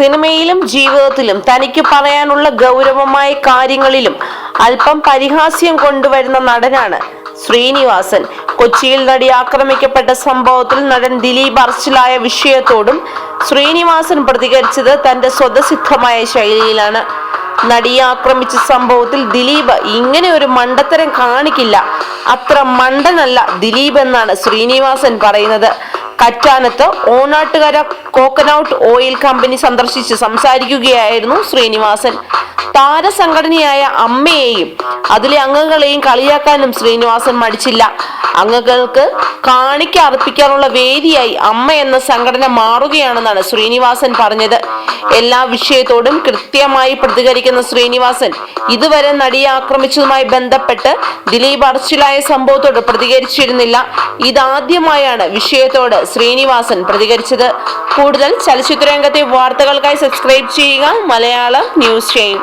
സിനിമയിലും ജീവിതത്തിലും തനിക്ക് പറയാനുള്ള ഗൗരവമായ കാര്യങ്ങളിലും അല്പം പരിഹാസ്യം കൊണ്ടുവരുന്ന നടനാണ് ശ്രീനിവാസൻ. കൊച്ചിയിൽ നടി ആക്രമിക്കപ്പെട്ട സംഭവത്തിൽ നടൻ ദിലീപ് അറസ്റ്റിലായ വിഷയത്തോടും ശ്രീനിവാസൻ പ്രതികരിച്ചത് തന്റെ സ്വതസിദ്ധമായ ശൈലിയിലാണ്. നടിയെ ആക്രമിച്ച സംഭവത്തിൽ ദിലീപ് ഇങ്ങനെ ഒരു മണ്ടത്തരം കാണിക്കില്ല. അത്ര മണ്ടനല്ല ദിലീപ് എന്നാണ് ശ്രീനിവാസൻ പറയുന്നത്. കറ്റാനത്ത് ഓണാട്ടുകര കോക്കനൌട്ട് ഓയിൽ കമ്പനി സന്ദർശിച്ച് സംസാരിക്കുകയായിരുന്നു ശ്രീനിവാസൻ. താരസംഘടനയായ അമ്മയെയും അതിലെ അംഗങ്ങളെയും കളിയാക്കാനും ശ്രീനിവാസൻ മടിച്ചില്ല. അംഗങ്ങൾക്ക് കാണിക്ക അർപ്പിക്കാനുള്ള വേദിയായി അമ്മ എന്ന സംഘടന മാറുകയാണെന്നാണ് ശ്രീനിവാസൻ പറഞ്ഞത്. എല്ലാ വിഷയത്തോടും കൃത്യമായി പ്രതികരിക്കുന്ന ശ്രീനിവാസൻ ഇതുവരെ നടിയെ ആക്രമിച്ചതുമായി ബന്ധപ്പെട്ട് ദിലീപ് അറസ്റ്റിലായ സംഭവത്തോട് പ്രതികരിച്ചിരുന്നില്ല. ഇതാദ്യമായാണ് വിഷയത്തോട് ശ്രീനിവാസൻ പ്രതികരിച്ചത്. കൂടുതൽ ചലച്ചിത്ര രംഗത്തെ വാർത്തകൾക്കായി സബ്സ്ക്രൈബ് ചെയ്യുക. മലയാളം ന്യൂസ് ചെയ്യും.